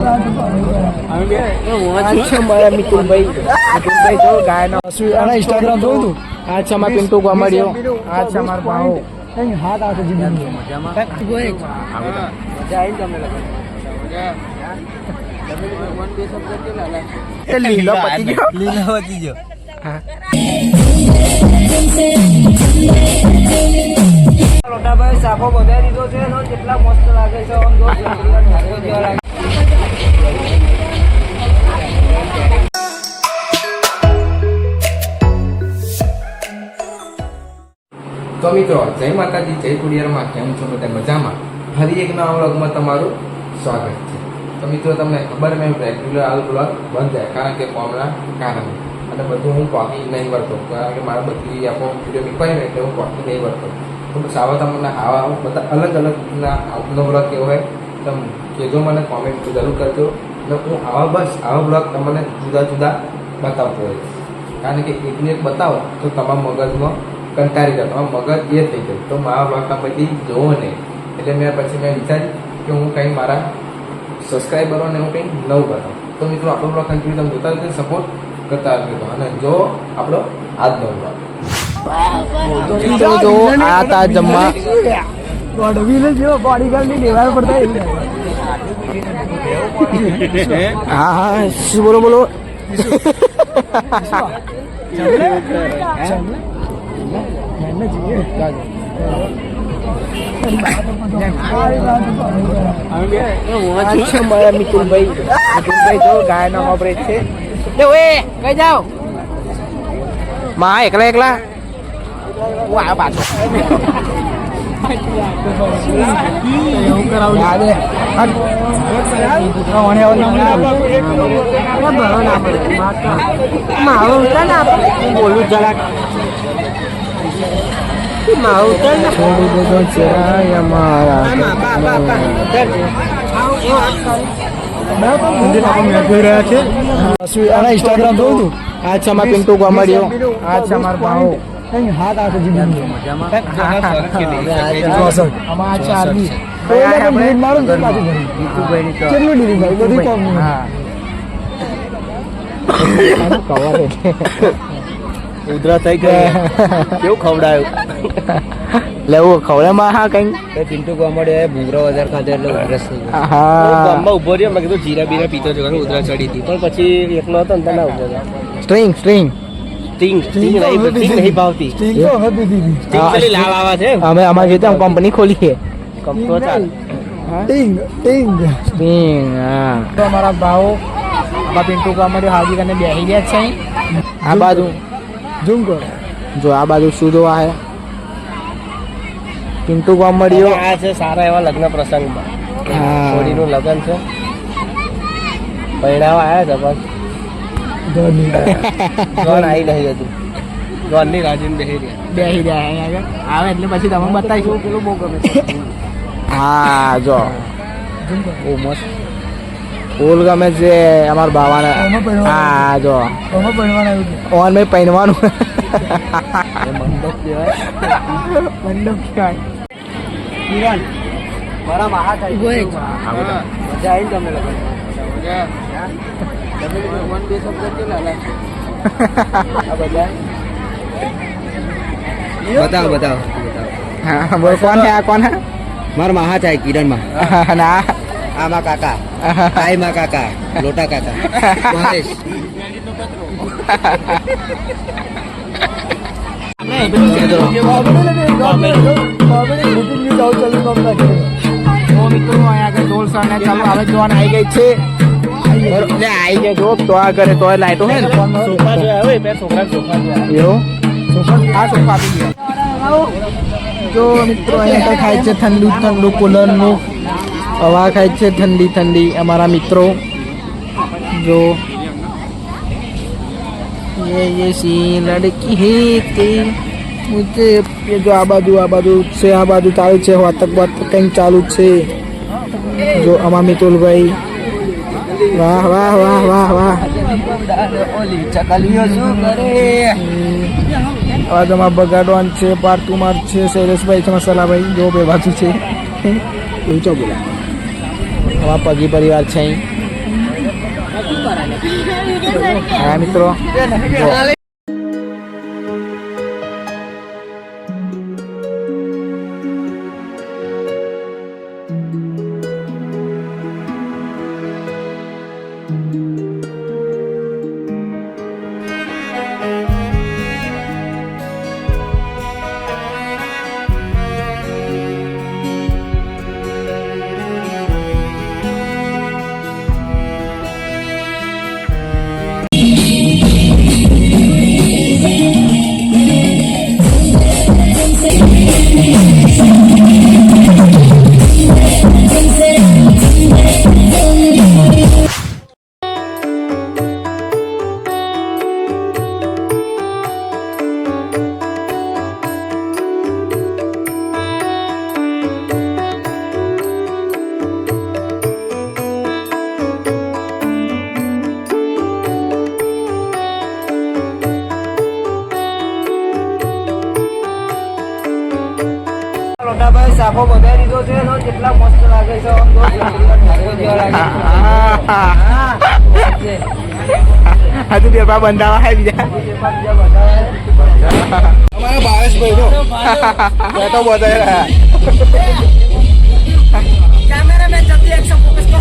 મારા જો લોટાભાઈ સાફો વધારી દીધો છે જેટલા મસ્ત લાગે છે મિત્રો, જય માતાજી, જય કુડિયારમાં કેમ છો બધા મજામાં? ફરી એક નવા વ્લોગમાં તમારું સ્વાગત છે. તો મિત્રો, તમને ખબર મેં રેગ્યુલર આ વ્લોગ બંધ જાય કારણ કે કોમના કારણે. અને બધું હું કોપી નહીં વર્તો કારણ કે મારા બધી આખો વીડિયો નીકળી એટલે હું કોપી નહીં વર્તો તો બસ તમને આવા બધા અલગ અલગ ના આપનો વ્લોગ કેવો હોય, તમે કહેજો મને કોમેન્ટ જરૂર કરજો. અને હું આવા બસ આવા વ્લોગ તમને જુદા જુદા બતાવતો હોય કારણ કે એકને એક બતાવો તો તમારા મગજમાં કંટાળી જતો આ મગજ એ થઈ ગયું તો મારા બ્લોગના પછી જોવો નહીં. એટલે મેં પછી મેં વિચાર્યું કે હું કંઈ મારા સબસ્ક્રાઈબરોને હું કંઈ નવું બતાવું તો મિત્રો આપણો બ્લોગ કન્ટિન્યુ તમે જોતા રહેજો સપોર્ટ કરતા રહેજો. અને જો આપણો આજનો બ્લોગ મિત્રો જો આ તા જમવા. ગોડવીને જેવો બોડીગાર્ડની પડતા એવું હા હા શું બોલો બોલો? અચ્છા મારા મિતુલભાઈ. મિતુલભાઈ જો ગાયના વાપરે છે. ઓએ કઈ જાઓ? માં એકલા એકલા? હું પાછો. બોલું જરાક. છોડી દેજો ચેરાય અમારા. આના ઇન્સ્ટાગ્રામ જોયું તું આજ મારા પિન્ટુ ગમાડ્યો અચ્છા મારા ભાવ. કઈ હાથ મારું કેટલું ડિલીટ બધી કોમ ઉધરા થઈ ગયા કેવું ખવડાયું? લેવું ખવડામાં હા કઈ? પિન્ટુ કોમડે ભૂંગરા વધારે ખાધો એટલે ઉધરસ થઈ ગયો. હા. ગામમાં ઊભો રહ્યો મેં કીધું જીરા બીરા પીતો છો ઉધરા ચડી હતી. પણ પછી એકલો હતો ને તને ના ઊભો સ્ટ્રિંગ સ્ટ્રિંગ. અમે અમારી રીતે કંપની ખોલી છે. કંપનો ટિંગ ટિંગ હા. તો અમારા ભાવ આપણા પિન્ટુ ગમાડ્યો હાજી કરીને બેસી ગયા છે. આ બાજુ. ઝૂમ કરો. જો આ બાજુ જોવા હે. પિન્ટુ ગમાડ્યો આ છે સારા એવા લગ્ન પ્રસંગમાં. છોડીનું લગ્ન છે. પૈણાવા આવ્યા હતા પણ. આવી નહીં હતું જોનની રાજીને બેસી રહ્યા. બેહી જાય આવે એટલે પછી તમે બતાવીશું. પેલું બહુ ગમે હા જો. બહુ મસ્ત. ફૂલ ગમે છે અમારા બાવાને હા જો. ઓન મેં પહેરવાનું. બતાવ કિરણ બતાવો હા બોલ કોણ હે આ કોણ હે મારા મહા થાય કિરણમાં. ના. આમાં કાકા. આઈમાં કાકા. લોટા કાકા. મહેશ. જો ને. મિત્રો, અહીંયા ખાય છે ઠંડુ ઠંડુ કુલરનું હવા ખાય છે ઠંડી ઠંડી. અમારા મિત્રો. જો. જો આ બાજુ આ બાજુ છે, આ બાજુ ચાલુ છે, વાતક વાત કંઈક ચાલુ છે. જો અમા મિતુલભાઈ. વાહ વાહ વાહ વાહ વાહ. ઓલી ચકલીઓ શું બગાડવાન છે પાર્ટુમાર છે, શૈલેષભાઈ છે, મસાલાભાઈ. જો બે બાજુ છે. ઊંચો બોલા અમારા પગી પરિવાર છે હા મિત્રો. સાફો બધાઈ દીધો છે તો કેટલા મસ્ત લાગે છે આમ તો. હજુ બે બંધાવા હે બીજા. બીજા બધા અમારા ભાવેશભાઈ મેં તો બધા રહ્યા. કેમેરામેન જલ્દી એક્શન ફોકસ કરો.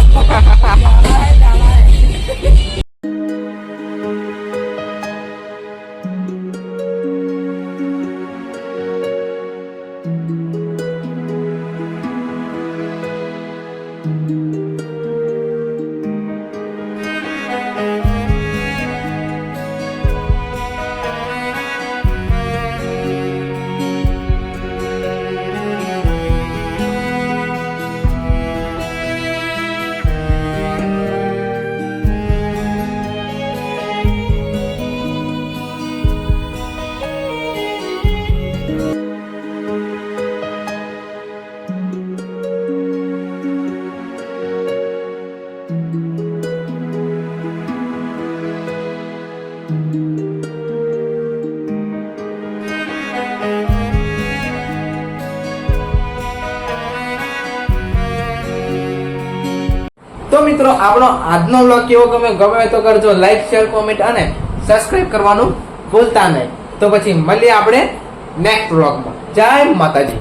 મિત્રો, આપણો આજનો વ્લોગ કેવો ગમે ગમે તો કરજો. લાઈક શેર કોમેન્ટ અને સબસ્ક્રાઇબ કરવાનું ભૂલતા નહીં. તો પછી મળીએ આપણે નેક્સ્ટ વ્લોગમાં જય માતાજી.